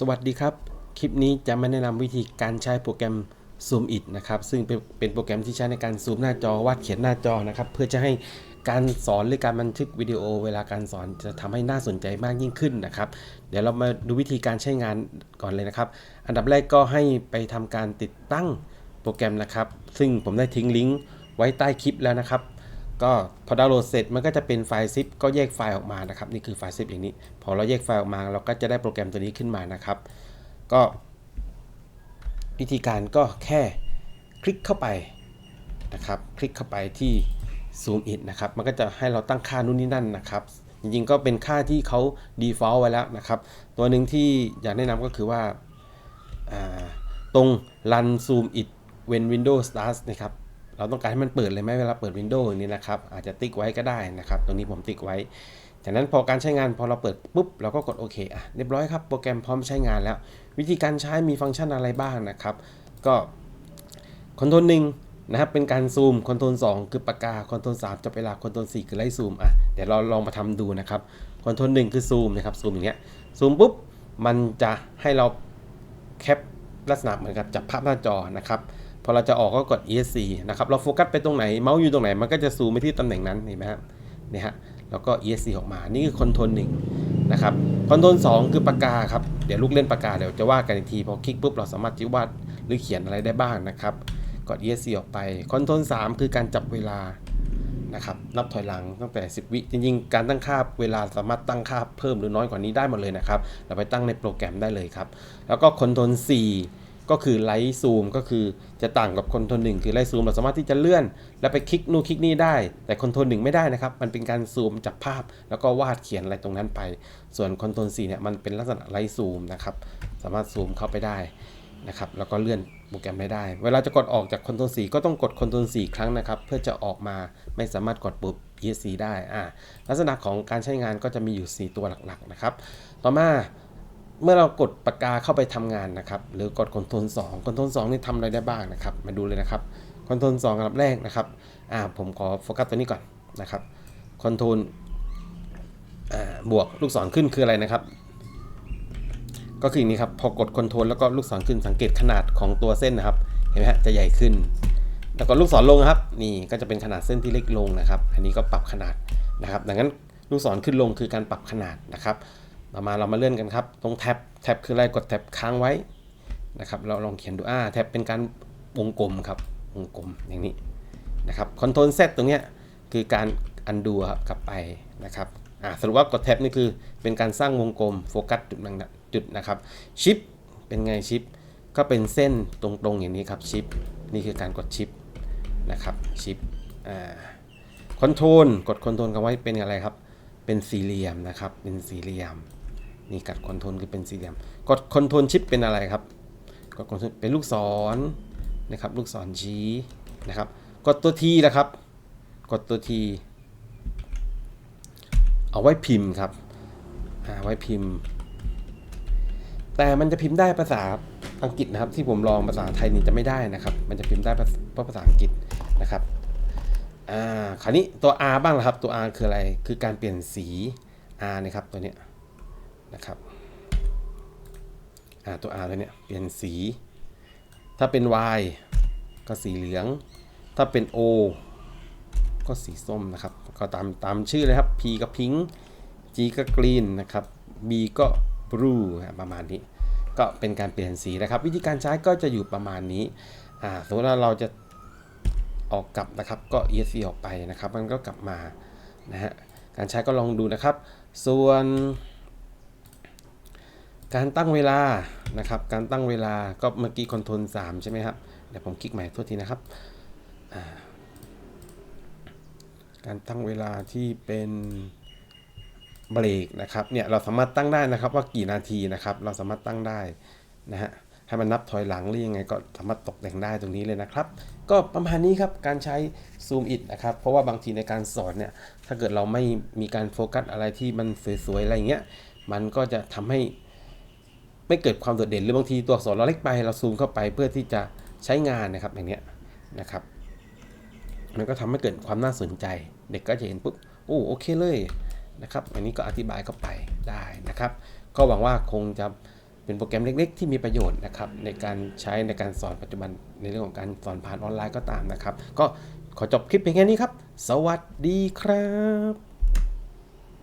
สวัสดีครับ คลิปนี้จะมาแนะนำวิธีการใช้โปรแกรม Zoom It นะครับ ซึ่งเป็นเป็นโปรแกรมที่ใช้ในการซูมหน้าจอวาดเขียนหน้าจอนะครับ เพื่อจะให้การสอนหรือการบันทึกวิดีโอ เวลาการสอนจะทำให้น่าสนใจมากยิ่งขึ้นนะครับ เดี๋ยวเรามาดูวิธีการใช้งานก่อนเลยนะครับ อันดับแรกก็ให้ไปทำการติดตั้งโปรแกรมนะครับ ซึ่งผมได้ทิ้งลิงก์ไว้ใต้คลิปแล้วนะครับ ก็พอดาวน์โหลดเสร็จมันก็จะเป็นไฟล์ซิปก็แยกไฟล์ออกมานะครับนี่คือไฟล์ซิปอย่างนี้ พอเราแยกไฟล์ออกมาเราก็จะได้โปรแกรมตัวนี้ขึ้นมานะครับ ก็ วิธีการก็แค่คลิกเข้าไปนะครับ คลิกเข้าไปที่ Zoom In นะครับ มันก็จะให้เราตั้งค่านู่นนี่นั่นนะครับ จริงๆก็เป็นค่าที่เขา default ไว้แล้วนะครับ ตัวหนึ่งที่อยากแนะนำก็คือว่าอาตรง run zoom it when windows starts นะครับ เราต้องการให้มันเปิดเลยไหมเวลาเปิด Windows นี้นะครับ อาจจะติ๊กไว้ก็ได้นะครับ ตรงนี้ผมติ๊กไว้ จากนั้นพอการใช้งานพอเราเปิดปุ๊บเราก็กดโอเคอะเรียบร้อยครับ โปรแกรมพร้อมใช้งานแล้ว วิธีการใช้มีฟังก์ชันอะไรบ้างนะครับ ก็คอนโทรลหนึ่งนะครับเป็นการซูมคอนโทรล2คือปากกาคอนโทรล3จับเวลาคอนโทรล4คือไล่ซูมอะเดี๋ยวเราลองมาทำดูนะครับคอนโทรลหนึ่งคือซูมนะครับซูมอย่างเงี้ยซูมปุ๊บมันจะให้เราแคปลักษณะเหมือนกับจับภาพหน้าจอนะครับ พอเราจะออกก็กด ESC นะครับ เราโฟกัสไปตรงไหน เมาส์อยู่ตรงไหน มันก็จะซูมไปที่ตำแหน่งนั้น เห็นไหมครับเนี่ยฮะ แล้วก็ ESC ออกมา นี่คือคอนโทรลหนึ่งนะครับ คอนโทรล2คือปากกาครับ เดี๋ยวลูกเล่นปากกา เดี๋ยวจะว่ากันอีกที พอคลิกปุ๊บ เราสามารถที่วาดหรือเขียนอะไรได้บ้างนะครับ กด ESC ออกไป คอนโทรล3คือการจับเวลา นะครับ นับถอยหลังตั้งแต่ 10 วิ จริง ๆ การตั้งค่าเวลาสามารถตั้งค่าเพิ่มหรือน้อยกว่านี้ได้หมดเลยนะครับ เราไปตั้งในโปรแกรมได้เลยครับ แล้วก็คอนโทรล4 ก็คือไลท์ซูมก็คือจะต่างกับคอนโทรล1คือไลท์ซูมเราสามารถที่จะเลื่อน แล้วไปคลิกนู่นคลิกนี่ได้ แต่คอนโทรล1ไม่ได้นะครับ มันเป็นการซูมจับภาพ แล้วก็วาดเขียนอะไรตรงนั้นไป ส่วนคอนโทรล4เนี่ยมันเป็นลักษณะไลท์ซูมนะครับสามารถซูมเข้าไปได้นะครับแล้วก็เลื่อนโปรแกรมไม่ได้ เวลาจะกดออกจากคอนโทรล4ก็ต้องกดคอนโทรล4ครั้งนะครับ เพื่อจะออกมาไม่สามารถกดปุ่ม ESC ได้อ่าลักษณะของการใช้งานก็จะมีอยู่ 4 ตัวหลักๆนะครับ ต่อมา เมื่อเรากดปากกาเข้าไปทำงานนะครับ หรือกดคอนโทรล2คอนโทรล2นี่ทำอะไรได้บ้างนะครับ มาดูเลยนะครับคอนโทรล2อันดับแรกนะครับอ่าผมขอโฟกัสตัวนี้ก่อนนะครับคอนโทรลบวกลูกศรขึ้นคืออะไรนะครับ ก็คืออย่างนี้ครับพอกดคอนโทรลแล้วก็ลูกศรขึ้นสังเกตขนาดของตัวเส้นนะครับ เห็นไหมฮะจะใหญ่ขึ้น แล้วก็ลูกศรลงครับ นี่ก็จะเป็นขนาดเส้นที่เล็กลงนะครับ อันนี้ก็ปรับขนาดนะครับ ดังนั้นลูกศรขึ้นลงคือการปรับขนาดนะครับ ต่อมาเรามาเลื่อนกันครับตรงแท็บแท็บคืออะไรกดแท็บค้างไว้นะครับ เราลองเขียนดูอ่าแท็บเป็นการวงกลมครับวงกลมอย่างนี้นะครับคอนโทรลเซตตรงเนี้ยคือการอันดูครับกลับไปนะครับอ่าสรุปว่ากดแท็บนี่คือเป็นการสร้างวงกลมโฟกัสจุดนั้นจุดนะครับชิปเป็นไงชิปก็เป็นเส้นตรงๆอย่างนี้ครับชิปนี่คือการกดชิปนะครับชิปอ่าคอนโทรลกดคอนโทรลกันไว้เป็นอะไรครับ เป็นสี่เหลี่ยมนะครับ เป็นสี่เหลี่ยม นี่กัดคอนโทรลคือเป็นสี่เหลี่ยมกดคอนโทรลชิปเป็นอะไรครับกดคอนโทรลเป็นลูกศรนะครับ ลูกศรชี้นะครับ กดตัวทีนะครับ กดตัวทีเอาไว้พิมพ์ครับอ่าไว้พิมพ์ แต่มันจะพิมพ์ได้ภาษาอังกฤษนะครับ ที่ผมลองภาษาไทยนี่จะไม่ได้นะครับ มันจะพิมพ์ได้เพราะภาษาอังกฤษนะครับอ่าคราวนี้ตัว R บ้างละครับ ตัว R คืออะไร คือการเปลี่ยนสี R นะครับตัวเนี้ย นะครับอ่าตัว R ตัวเนี้ยเปลี่ยนสี ถ้าเป็น Y ก็สีเหลือง ถ้าเป็น O ก็สีส้มนะครับ ก็ตามตามชื่อเลยครับ P ก็พิง G ก็กรีนนะครับ B ก็ blue ประมาณนี้ ก็เป็นการเปลี่ยนสีนะครับ วิธีการใช้ก็จะอยู่ประมาณนี้อ่าสมมติว่าเราจะออกกลับนะครับ ก็ ESC ออกไปนะครับ มันก็กลับมานะฮะ การใช้ก็ลองดูนะครับ ส่วน การตั้งเวลานะครับ การตั้งเวลาก็เมื่อกี้คอนโทรล3ใช่ไหมครับ เดี๋ยวผมคลิกใหม่โทษทีนะครับ การตั้งเวลาที่เป็นเบรกนะครับเนี่ยเราสามารถตั้งได้นะครับว่ากี่นาทีนะครับ เราสามารถตั้งได้นะฮะให้มันนับถอยหลังหรือยังไงก็สามารถตกแต่งได้ตรงนี้เลยนะครับ ก็ประมาณนี้ครับการใช้ Zoom It นะครับ เพราะว่าบางทีในการสอนเนี่ยถ้าเกิดเราไม่มีการโฟกัสอะไรที่มันสวยๆอะไรเงี้ยมันก็จะทำให้ ไม่เกิดความโดดเด่นหรือบางทีตัวอักษรเราเล็กไปเราซูมเข้าไปเพื่อที่จะใช้งานนะครับอย่างเนี้ยนะครับ มันก็ทำให้เกิดความน่าสนใจ เด็กก็จะเห็นปุ๊บโอ้โอเคเลยนะครับอันนี้ก็อธิบายเข้าไปได้นะครับ ก็หวังว่าคงจะเป็นโปรแกรมเล็ก ๆ ที่มีประโยชน์นะครับในการใช้ในการสอนปัจจุบันในเรื่องของการสอนผ่านออนไลน์ก็ตามนะครับ ก็ขอจบคลิปเพียงแค่นี้ครับ สวัสดีครับ